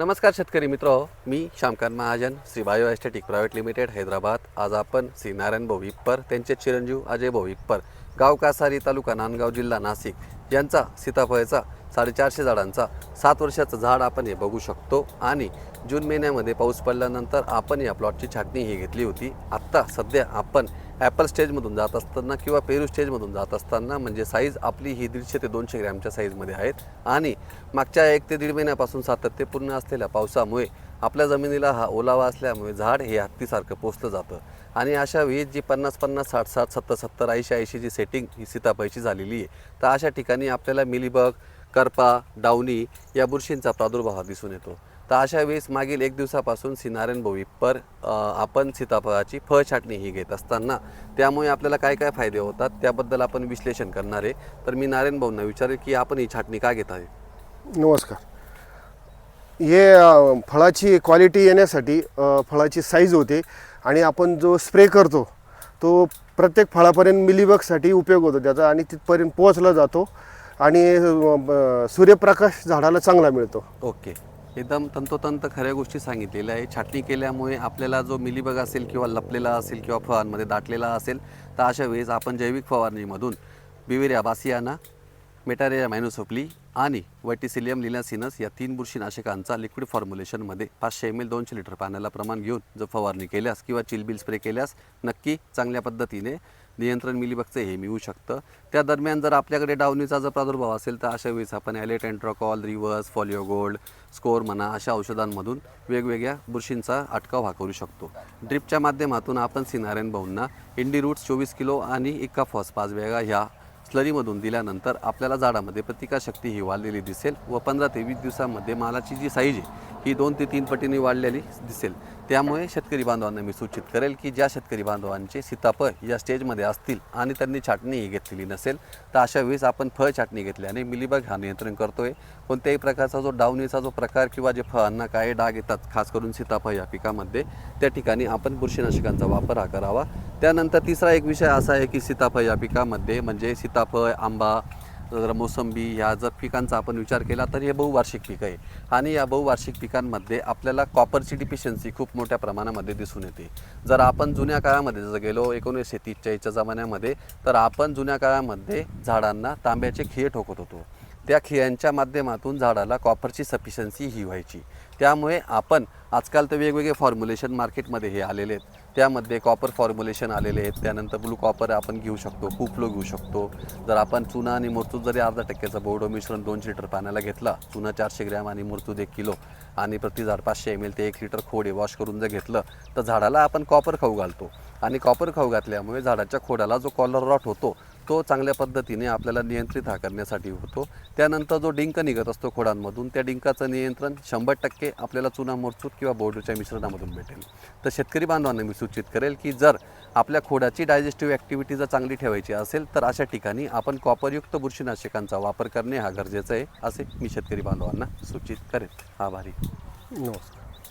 नमस्कार शेतकरी मित्र मी Shyamkant Mahajan Shri Bio Aesthetic Private Limited Hyderabad. आज आपण श्री नारायण भाऊ त्यांचे चिरंजीव अजय भाऊ गाव कासारी तालुका नांदगाव जिल्हा नाशिक यांचा सीताफळचा साडेचारशे झाडांचा सात वर्षाचं झाड आपण हे बघू शकतो. आणि जून महिन्यामध्ये पाऊस पडल्यानंतर आपण या प्लॉटची छाटणी ही घेतली होती. आत्ता सध्या आपण ॲपल स्टेजमधून जात असताना किंवा पेरू स्टेजमधून जात असताना म्हणजे साईज आपली ही दीडशे ते दोनशे ग्रॅमच्या साईजमध्ये आहेत. आणि मागच्या एक ते दीड महिन्यापासून सातत्यपूर्ण असलेल्या पावसामुळे आपल्या जमिनीला हा ओलावा असल्यामुळे झाड हे हत्तीसारखं पोचलं जातं. आणि अशा वेळी जी पन्नास पन्नास साठ साठ सत्तर सत्तर ऐंशी ऐंशी जी सेटिंग ही सीताफळाची झालेली आहे तर अशा ठिकाणी आपल्याला मिलीबग करपा डावणी या बुरशींचा प्रादुर्भाव दिसून येतो. तर अशा वेळेस मागील एक दिवसापासून सिनारायण भोवी पर आपण सीताफळाची फळ छाटणी ही घेत असताना त्यामुळे आपल्याला काय काय फायदे होतात त्याबद्दल आपण विश्लेषण करणार आहे. तर मी नारायण भाऊंना विचारेल की आपण ही छाटणी का घेत आहे? नमस्कार. हे फळाची क्वालिटी येण्यासाठी फळाची साईज होते आणि आपण जो स्प्रे करतो तो प्रत्येक फळापर्यंत मिलीबगसाठी उपयोग होतो त्याचा आणि तिथपर्यंत पोहोचला जातो. आणि सूर्यप्रकाश झाडाला चांगला मिळतो. ओके. एकदम तंतोतंत खऱ्या गोष्टी सांगितलेल्या आहे. छाटणी केल्यामुळे आपल्याला जो मिलीबग असेल किंवा लपलेला असेल किंवा फळांमध्ये दाटलेला असेल तर अशा वेळेस आपण जैविक फवारणीमधून बिवेरिया बासियाना मेटारिया मॅनोसोपली आणि वटिसिलियम लिलासिनस या तीन बुरशीनाशकांचा लिक्विड फॉर्म्युलेशनमध्ये पाचशे एम एल दोनशे लिटर पाण्याला प्रमाण घेऊन जर फवारणी केल्यास किंवा चिलबिल स्प्रे केल्यास नक्की चांगल्या पद्धतीने नियंत्रण मिलीबगचं हे मिळू शकतं. त्या दरम्यान जर आपल्याकडे डावणीचा जर प्रादुर्भाव असेल तर अशा वेळेस आपण Aliette Antracol Revus Folio Gold Score म्हणा अशा औषधांमधून वेगवेगळ्या बुरशींचा अटकाव हा करू शकतो. ड्रिपच्या माध्यमातून आपण सिनारेन भाऊंना इंडी रूट्स चोवीस किलो आणि इक्का फॉस पाच वेगा ह्या स्लरीमधून दिल्यानंतर आपल्याला झाडामध्ये प्रतिकारशक्ती ही वाढलेली दिसेल व पंधरा ते वीस दिवसामध्ये मालाची जी साईज आहे ही दोन ते तीन पटीने वाढलेली दिसेल. त्यामुळे शेतकरी बांधवांना मी सूचित करेल की ज्या शेतकरी बांधवांचे सीताफळ या स्टेजमध्ये असतील आणि त्यांनी छाटणीही घेतलेली नसेल तर अशा वेळेस आपण फळ छाटणी घेतल्याने मिलीबग हा नियंत्रण करतोय. कोणत्याही प्रकारचा जो डावणीचा जो प्रकार किंवा जे फळांना काय डाग येतात खास करून सीताफळ या पिकामध्ये त्या ठिकाणी आपण बुरशीनाशकांचा वापर हा करावा. त्यानंतर तिसरा एक विषय असा आहे की सीताफळ या पिकामध्ये म्हणजे सीताफळ आंबा जर मोसंबी ह्या जर पिकांचा आपण विचार केला तर हे बहुवार्षिक पीक आहे. आणि या बहुवार्षिक पिकांमध्ये आपल्याला कॉपरची डिफिशियन्सी खूप मोठ्या प्रमाणामध्ये दिसून येते. जर आपण जुन्या काळामध्ये जर गेलो एकोणीसशे तीसच्या जमान्यामध्ये तर आपण जुन्या काळामध्ये झाडांना तांब्याचे खिळे ठोकत होतो. त्या खियांच्या माध्यमातून झाडाला कॉपरची सफिशन्सी ही व्हायची. त्यामुळे आपण आजकाल तर वेगवेगळे फॉर्म्युलेशन मार्केटमध्ये हे आलेले आहेत. त्यामध्ये कॉपर फॉर्म्युलेशन आलेले आहेत. त्यानंतर ब्लू कॉपर आपण घेऊ शकतो कुपलो घेऊ शकतो. जर आपण चुना आणि मुरतूज जरी अर्धा टक्क्याचं बोर्डो मिश्रण दोनशे लिटर पाण्याला घेतला चुना चारशे ग्रॅम आणि मुरतूज एक किलो आणि प्रति झाड पाचशे एम एल ते एक लिटर खोडे वॉश करून जर घेतलं तर झाडाला आपण कॉपर खाऊ घालतो. आणि कॉपर खाऊ घातल्यामुळे झाडाच्या खोडाला जो कॉलर रॉट होतो तो चांगल्या पद्धतीने आपल्याला नियंत्रित हा करण्यासाठी होतो. त्यानंतर जो डिंक निघत असतो खोडांमधून त्या डिंकाचं नियंत्रण शंभर टक्के आपल्याला चुना मोरचूत किंवा बोर्डूच्या मिश्रणामधून भेटेल. तर शेतकरी बांधवांना मी सूचित करेल की जर आपल्या खोडाची डायजेस्टिव्ह ॲक्टिव्हिटी जर चांगली ठेवायची असेल तर अशा ठिकाणी आपण कॉपरयुक्त बुरशीनाशकांचा वापर करणे हा गरजेचं आहे असे मी शेतकरी बांधवांना सूचित करेन आभारी. नमस्कार.